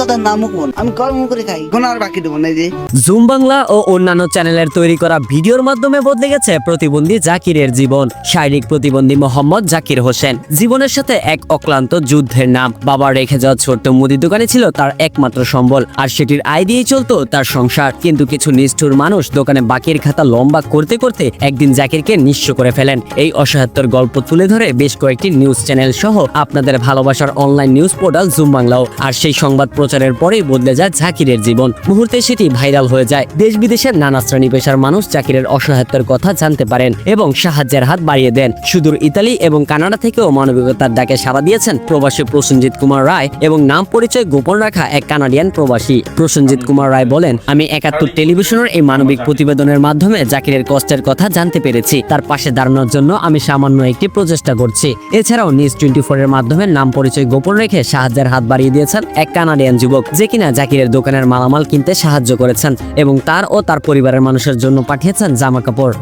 কথার নামও কোন? আমি কর্ম করে খাই কোন বাকি দেবো না যে। জুম বাংলা ও অন্যান্য চ্যানেলের তৈরি করা ভিডিওর মাধ্যমে বদলে গেছে প্রতিবন্ধী জাকিরের জীবন। শারীরিক প্রতিবন্ধী মোহাম্মদ জাকির হোসেন। জীবনের সাথে এক অক্লান্ত যুদ্ধের নাম। বাবা রেখে যাওয়া ছোট্ট মুদি দোকানে ছিল তার একমাত্র সম্বল, আর সেটির আয় দিয়েই চলতো তার সংসার। কিন্তু কিছু নিষ্ঠুর মানুষ দোকানে বাকির খাতা লম্বা করতে করতে একদিন জাকিরকে নিঃস্ব করে ফেলেন। এই অসহায়ত্বর গল্প তুলে ধরে বেশ কয়েকটি নিউজ চ্যানেল সহ আপনাদের ভালোবাসার অনলাইন নিউজ পোর্টাল জুম বাংলাও। আর সেই সংবাদ প্রচারের পরেই বদলে যায় জাকিরের জীবন। মুহূর্তে সেটি ভাইরাল হয়ে যায়। দেশ বিদেশের নানা শ্রেণি পেশার মানুষ জাকিরের অসহায়ত্বের কথা জানতে পারেন এবং সাহায্যের হাত বাড়িয়ে দেন। সুদূর ইতালি এবং কানাডা থেকেও মানবিকতার ডাকে সাড়া দিয়েছেন প্রবাসী প্রসেনজিৎ কুমার রায় এবং নাম পরিচয় গোপন রাখা এক কানাডিয়ান প্রবাসী। প্রসেনজিৎ কুমার রায় বলেন, আমি একাত্তর টেলিভিশনের এই মানবিক প্রতিবেদনের মাধ্যমে জাকিরের কষ্টের কথা জানতে পেরেছি। তার পাশে দাঁড়ানোর জন্য আমি সামান্য একটি প্রচেষ্টা করছি। এছাড়াও নিউজ টোয়েন্টি ফোর এর মাধ্যমে নাম পরিচয় গোপন রেখে সাহায্যের হাত বাড়িয়ে দিয়েছেন এক কানাডিয়ান যুবক যে কিনা জাকিরের দোকানের মালামাল কিনতে সাহায্য করেছেন এবং তার ও তার পরিবারের মানুষের জন্য পাঠিয়েছেন জামা কাপড়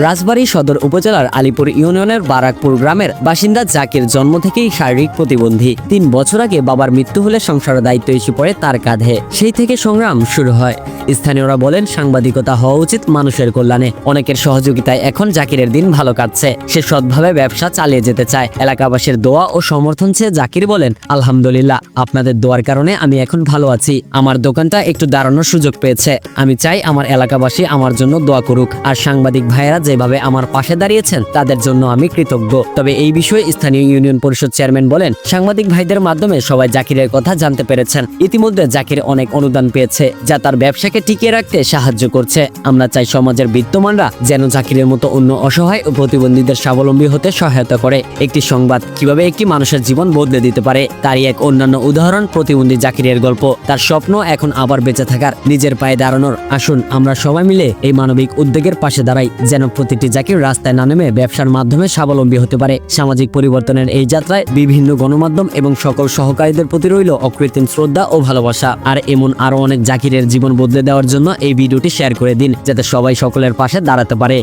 রাজবাড়ী সদর উপজেলার আলিপুর ইউনিয়নের বারাকপুর গ্রামের বাসিন্দা জাকির জন্ম থেকেই শারীরিক প্রতিবন্ধী। তিন বছর আগে বাবার মৃত্যু হলে সংসারের দায়িত্ব এসে পড়ে তার কাঁধে। সেই থেকে সংগ্রাম শুরু হয়। স্থানীয়রা বলেন, সাংবাদিকতা হওয়া উচিত মানুষের কল্যাণে। অনেকের সহযোগিতায় এখন জাকিরের দিন ভালো কাটছে। সে সৎভাবে ব্যবসা চালিয়ে যেতে চায়। এলাকাবাসীর দোয়া ও সমর্থন চেয়ে জাকির বলেন, আলহামদুলিল্লাহ, আপনাদের দোয়ার কারণে আমি এখন ভালো আছি। আমার দোকানটা একটু দাঁড়ানোর সুযোগ পেয়েছে। আমি চাই আমার এলাকাবাসী আমার জন্য দোয়া করুক। আর সাংবাদিক ভাইয়েরা যেভাবে আমার পাশে দাঁড়িয়েছেন, তাদের জন্য আমি কৃতজ্ঞ। তবে এই বিষয়ে স্থানীয় ইউনিয়ন পরিষদ চেয়ারম্যান বলেন, সাংবাদিক ভাইদের মাধ্যমে সবাই জাকিরের কথা জানতে পেরেছেন। ইতিমধ্যে জাকির অনেক অনুদান পেয়েছে, যা তার ব্যবসাকে টিকিয়ে রাখতে সাহায্য করছে। আমরা চাই সমাজের বিদ্যমানরা যেন জাকিরের মতো অন্য অসহায় ও প্রতিবন্ধীদের স্বাবলম্বী হতে সহায়তা করে। একটি সংবাদ কীভাবে একটি মানুষের জীবন বদলে দিতে পারে, তারই এক অন্যান্য উদাহরণ প্রতিবন্ধী জাকিরের গল্প। তার স্বপ্ন এখন আবার বেঁচে থাকার, নিজের পায়ে দাঁড়ানোর। আসুন, আমরা সবাই মিলে এই মানবিক উদ্যোগের পাশে দাঁড়াই, যেন প্রতিটি জাকির রাস্তায় না নেমে ব্যবসার মাধ্যমে স্বাবলম্বী হতে পারে। সামাজিক পরিবর্তনের এই যাত্রায় বিভিন্ন গণমাধ্যম এবং সকল সহকারীদের প্রতি রইল অকৃত্রিম শ্রদ্ধা ও ভালোবাসা। আর এমন আরও অনেক জাকিরের জীবন বদলে দেওয়ার জন্য এই ভিডিওটি শেয়ার করে দিন, যাতে সবাই সকলের পাশে দাঁড়াতে পারে।